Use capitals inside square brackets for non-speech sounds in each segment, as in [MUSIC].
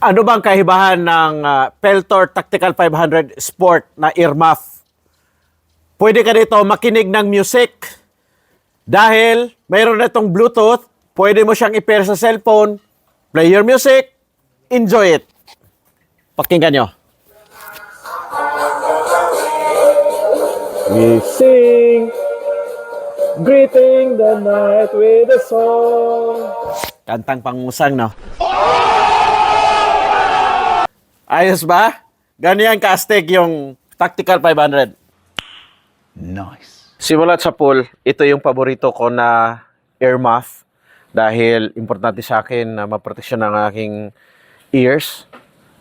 Ano bang kahibahan ng ah, Peltor Tactical 500 Sport na earmuff? Pwede ka dito makinig ng music dahil mayroon na itong Bluetooth, pwede mo siyang i-pair sa cellphone, play your music, enjoy it. Pakinggan nyo. We sing, greeting the night with a song. Kantang pangusang, no? Ayos ba? Ganyan ka-astig yung Tactical 500. Nice. Simulat sa pool, ito yung paborito ko na earmuff dahil importante sa akin na maproteksyon ang aking ears.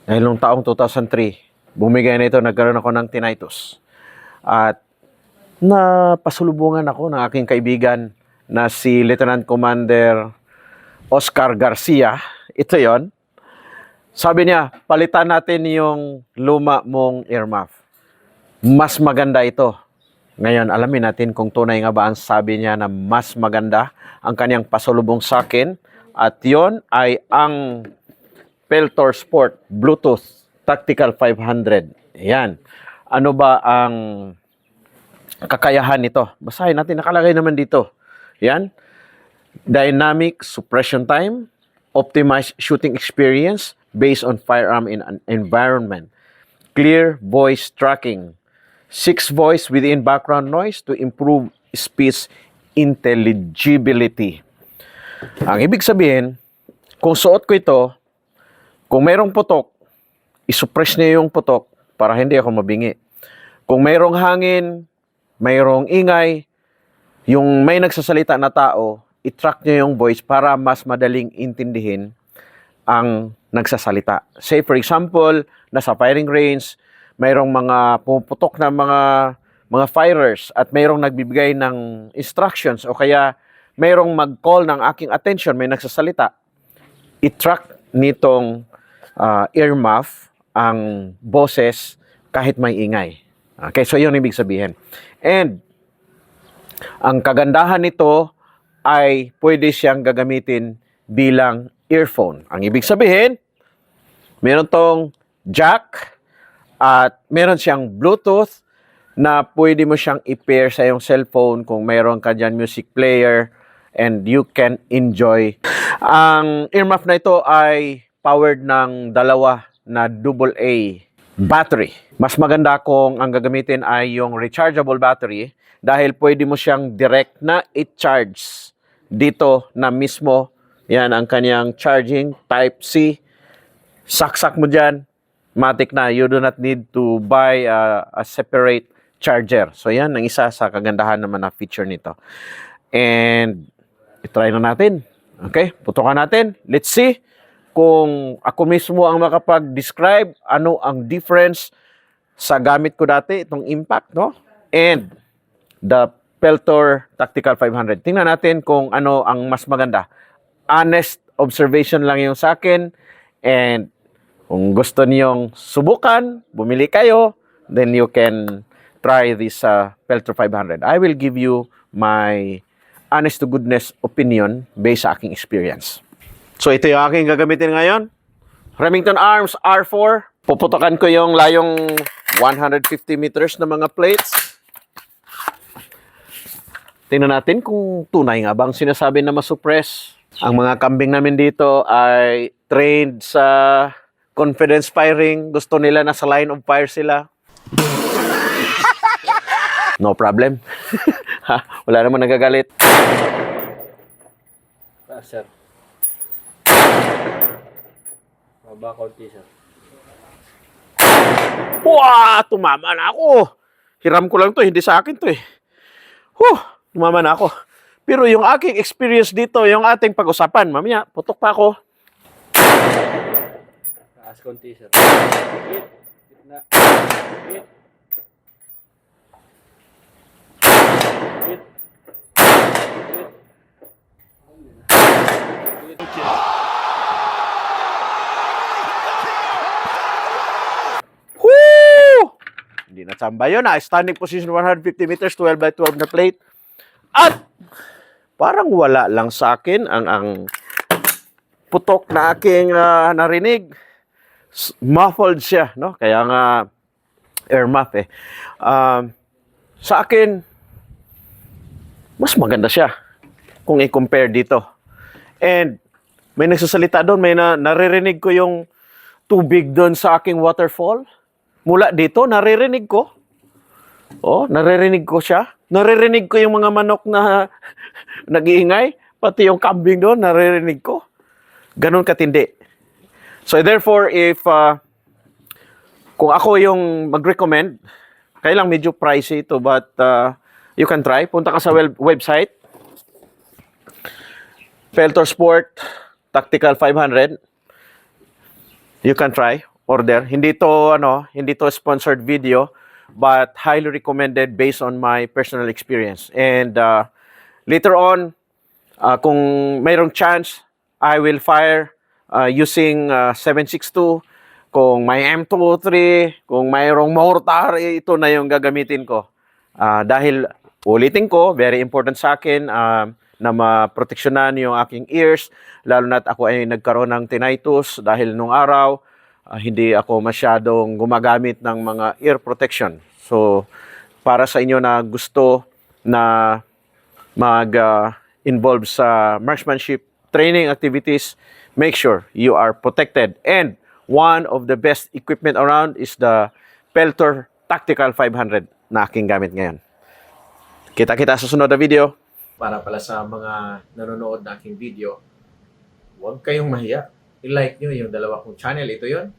Dahil noong taong 2003, bumigay na ito, nagkaroon ako ng tinnitus. At napasulubungan ako ng aking kaibigan na si Lieutenant Commander Oscar Garcia. Ito yon. Sabi niya, palitan natin yung luma mong earmuff. Mas maganda ito. Ngayon, alamin natin kung tunay nga ba ang sabi niya na mas maganda ang kanyang pasulubong sa akin. At yon ay ang Peltor Sport Bluetooth Tactical 500. Ayan. Ano ba ang kakayahan nito? Basahin natin, nakalagay naman dito. Yan. Dynamic suppression time, optimized shooting experience based on firearm in an environment, clear voice tracking, six voice within background noise to improve speech intelligibility. Ang ibig sabihin, kung suot ko ito, kung mayroong putok, isuppress niya yung putok para hindi ako mabingi. Kung mayroong hangin, mayroong ingay, yung may nagsasalita na tao, i-track niya yung voice para mas madaling intindihin ang nagsasalita. Say for example, nasa firing range, mayroong mga puputok na mga mga firers at mayroong nagbibigay ng instructions o kaya mayroong mag-call ng aking attention, may nagsasalita, i-track nitong ah, earmuff ang boses kahit may ingay. Okay, so yun ibig sabihin. And ang kagandahan nito ay pwede siyang gagamitin bilang earphone. Ang ibig sabihin, meron tong jack at meron siyang Bluetooth na pwede mo siyang i-pair sa iyong cellphone kung mayroon ka dyan music player and you can enjoy. Ang earmuff na ito ay powered ng dalawa na double A battery. Mas maganda kung ang gagamitin ay yung rechargeable battery dahil pwede mo siyang direct na i-charge dito na mismo. Yan ang kanyang charging type C. Saksak mo dyan, matik na. You do not need to buy a, a separate charger. So yan ang isa sa kagandahan naman na feature nito. And itry na natin. Okay, putukan natin. Let's see kung ako mismo ang makapag-describe ano ang difference sa gamit ko dati, itong impact, no? And the Peltor Tactical 500. Tingnan natin kung ano ang mas maganda. Honest observation lang yung sa akin. And kung gusto niyong subukan, bumili kayo, then you can try this uh, Peltor 500. I will give you my honest to goodness opinion based sa aking experience. So ito yung aking gagamitin ngayon. Remington Arms R4. Puputokan ko yung layong 150 meters na mga plates. Tingnan natin kung tunay nga bang sinasabi na masuppress. Ang mga kambing namin dito ay trained sa confidence firing. Gusto nila na sa line of fire sila. [LAUGHS] No problem. [LAUGHS] Ha, Wala naman nagagalit. Ah, sir. Maba konti, sir. Wah! Tumama na ako. Hiram ko lang to, hindi sa akin to eh. Huh! Tumama na ako. Pero yung aking experience dito, yung ating pag-usapan, mamaya, putok pa ako. Taas konti, sir. Hit. Gitna. Hit. Hit. Hit. Woo! Hindi na tsamba yun ah. Standing position 150 meters, 12 by 12 na plate. At parang wala lang sa akin ang ang putok na aking ah, narinig, muffled siya, no? Kaya nga air muff eh. Um, sa akin, mas maganda siya kung i-compare dito. And may nagsasalita doon, may na, naririnig ko yung tubig doon sa aking waterfall. Mula dito, naririnig ko. Oh, naririnig ko siya. Naririnig ko yung mga manok na [LAUGHS] nag-iingay. Pati yung kambing doon, naririnig ko. Ganon katindi. So therefore, if uh, kung ako yung mag-recommend, kailang medyo pricey ito, but uh, you can try. Punta ka sa web- website. Peltor Sport Tactical 500. You can try, order. Hindi to ano, hindi to sponsored video, but highly recommended based on my personal experience. And uh, later on, uh, kung mayroong chance, I will fire uh, using uh, 762. Kung may M23, kung mayroong mortar, ito na yung gagamitin ko. Ah, dahil ulitin ko, very important sa akin um, na maproteksyonan yung aking ears, lalo na't ako ay nagkaroon ng tinnitus dahil nung araw, ah, hindi ako masyadong gumagamit ng mga ear protection. So, para sa inyo na gusto na mag-involve sa marksmanship training activities, make sure you are protected. And one of the best equipment around is the Peltor Tactical 500 na aking gamit ngayon. Kita-kita sa sunod na video. Para pala sa mga nanonood na aking video, huwag kayong mahiya. I-like nyo yung dalawa kong channel. Ito yon